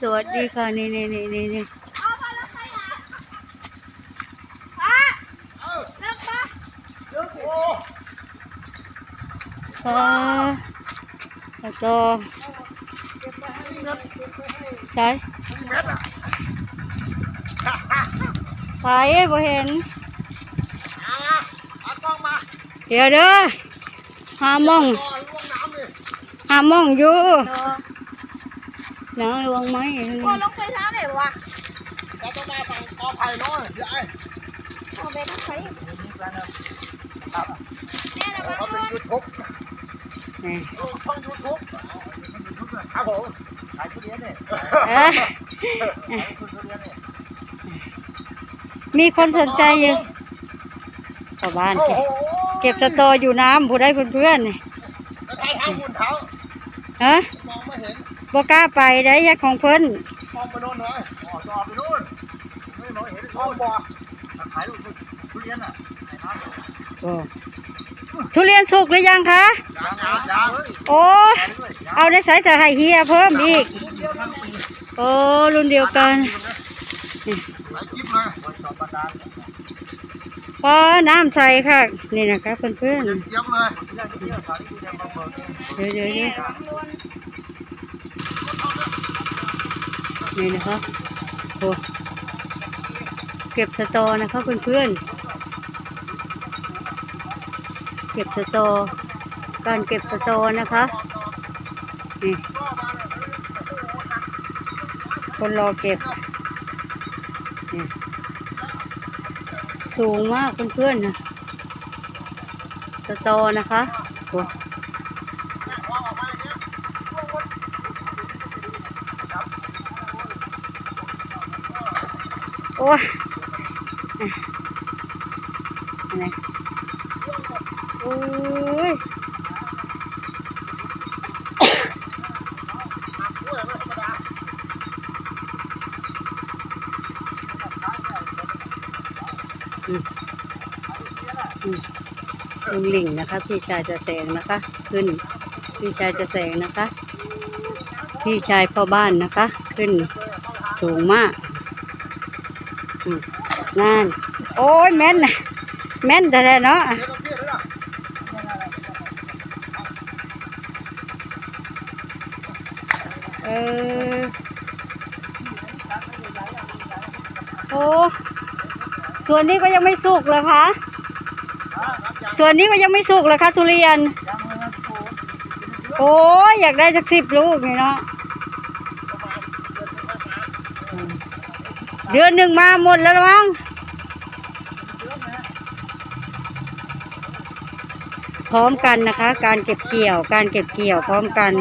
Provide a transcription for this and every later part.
สวัสดีค่ะ นี่นี่นี่นี่นี่เอามาแล้วใครอะอะเลิกปะค่ะแล้วก็ใช่ใครบ่เห็นเอากล้องมาเดี๋ยวเด้อหามองต่อล่วงน้ำเลยหามองอยู่ น้องระวังไหมกลัวลงไปเท้าไหนวะเราต้องมาฝั่งกอไผ่น้อยเดี๋ยวไอ้โอ้เบนใครครับแน่นะบ้าเขาเป็นนยูทูบนี่ช่องยูทูบครับผมขายทุเรียนเนี่ยเอ้ยขายทุเรียนเนี่ยมีคนสนใจอยู่ชาวบ้านโอ้โหเก็บสตออยู่น้ำผู้ได้เพื่อนๆนี่แล้วท้ายเท้าหุ่นเท้าฮะมองไม่เห็น บ่กล้าไปได้ยักของเพิ่นมองไปโน่นหน่อยอ๋อจอไปโน่นไม่มองเห็นช่องบ่อขายลูกทุเรียนอะขายน้ำโอ้ทุเรียนสุกหรือยังคะยางยางยางโอ้เอาในสายสะไห้เฮียเพิ่มอีก โอ้รุ่นเดียวกันหลายคลิปเลยสองประดานพอน้ำใส่ค่ะ นี่นะคะเพื่อนเยี่ยมเลยๆเดี๋ยวเดี๋ยวเดี๋ยว นี่นะคะโอ้เก็บสตอนะคะเพื่อนๆ เก็บสตอ การเก็บสตอนะคะนี่คนรอเก็บนี่สูงมากเพื่อนๆนะสตอนะคะโอ้ โอ้ยอะไรโอ้ยลุงหลิงนะคะ พี่ชายจะแสงนะคะ ขึ้น พี่ชายจะแสงนะคะ พี่ชายพ่อบ้านนะคะ ขึ้นสูงมาก นั่น โอ้ยแม่นนะแม่นแต่เนาะเออโอ้ส่วนนี้ก็ยังไม่สุกเลยคะส่วนนี้ก็ยังไม่สุกเลยค่ะทุเรียน โอ้ยอยากได้สักสิบลูกนี่เนาะอืมเดือนหนึ่งมาหมดแล้วมั้งพร้อมกันนะคะ การเก็บเกี่ยว การเก็บเกี่ยวพร้อมกัน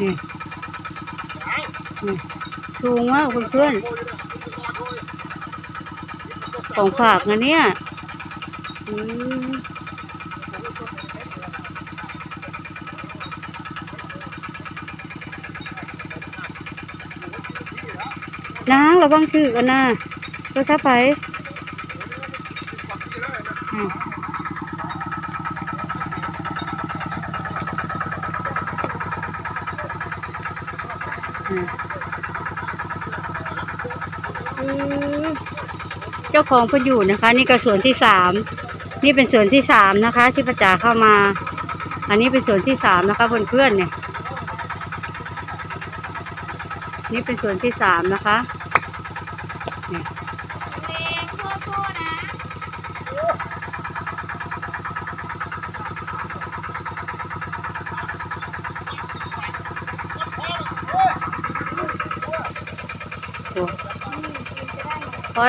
นี่นี่สูงมากเพื่อนของฝากนะเนี่ย อืม นางระวังถือกันนะตัวถ้าไปอืมอืมอืมเจ้าของเพิ่นอยู่นะคะ นี่ก็สวนที่สามนี่เป็นสวนที่สามนะคะ ที่ประจ่าเข้ามา อันนี้เป็นสวนที่สามนะคะเพื่อนๆเนี่ย นี่เป็นสวนที่สามนะคะ พอ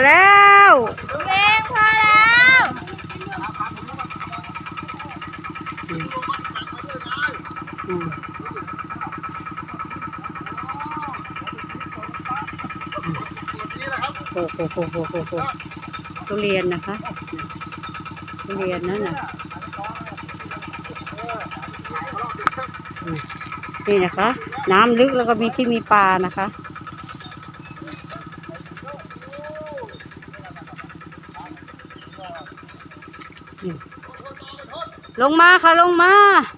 แล้ว เล็กพอแล้ว อืม โอ้โหโอ้โหโอ้โหทุเรียนนะคะทุเรียนนั่นน่ะนี่นะคะ น้ำลึกแล้วก็มีที่มีปลานะคะลงมาค่ะลงมา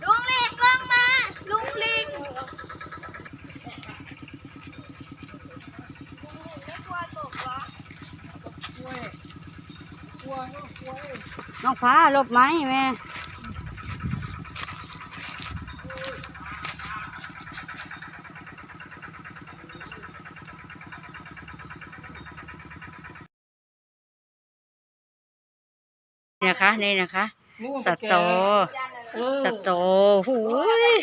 ลงลิงลงมาลุงลิงไม่กลัวตกเหรอ น้องฟ้าหลบไหมแม่นี่นะคะนี่นะคะ สตอสตอหูย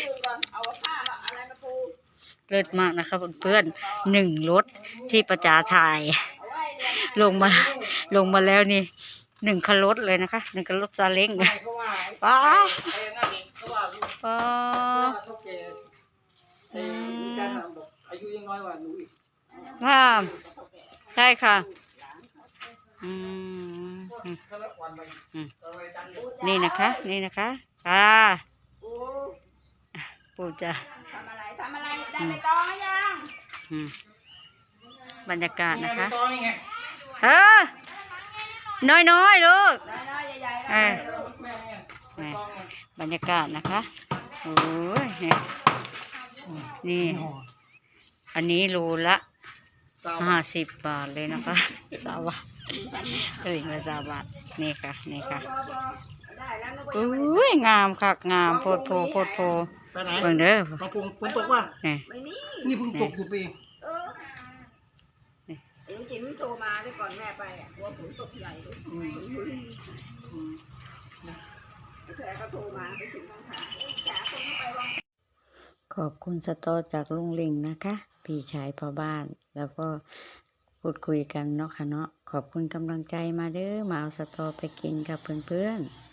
เลิศมากนะคะเพื่อนๆหนึ่งรถที่ประจาถ่าย ลงมาลงมาแล้วนี่ หนึ่งคันรถเลยนะคะหนึ่งคันรถซาเล้งป้าป้าอายุยังน้อยกว่าหนูอีกค่ะใช่ค่ะอืมอืมอืมนี่นะคะ นี่นะคะค่ะปูจะทำอะไรทำอะไรได้ไปตองหรือยังอืมบรรยากาศนะคะตอนนี้ไงเออ น้อยน้อยๆลูกน้อยๆใหญ่ๆเออแม่ไงนี่บรรยากาศนะคะโอ้ยนี่นี่ อันนี้โลละห้าสิบบาทเลยนะคะสาวบาทกลิ่งละสาวบาทนี่ค่ะ นี่ค่ะได้แล้วนุ๊กอุ้ยงามคักงามโพดโพโพดโพไปไหนเบิ่งเด้อมาปรุงฝนตกป่ะนี่ไม่มีนี่เพิ่งตกอยู่ปีเออไอ้ ลุงจิ๋มโทรมาด้วยก่อนแม่ไปอะกลัวฝนตกใหญ่เลยแผลก็โทรมาไปถึงทางขาเอ๊ะจ๋าคนไปวาง ขอบคุณสตอจากลุงลิงนะคะ พี่ชายพ่อบ้าน แล้วก็พูดคุยกันเนาะค่ะเนาะขอบคุณกำลังใจมาเด้อมาเอาสตอไปกินกับเพื่อนๆ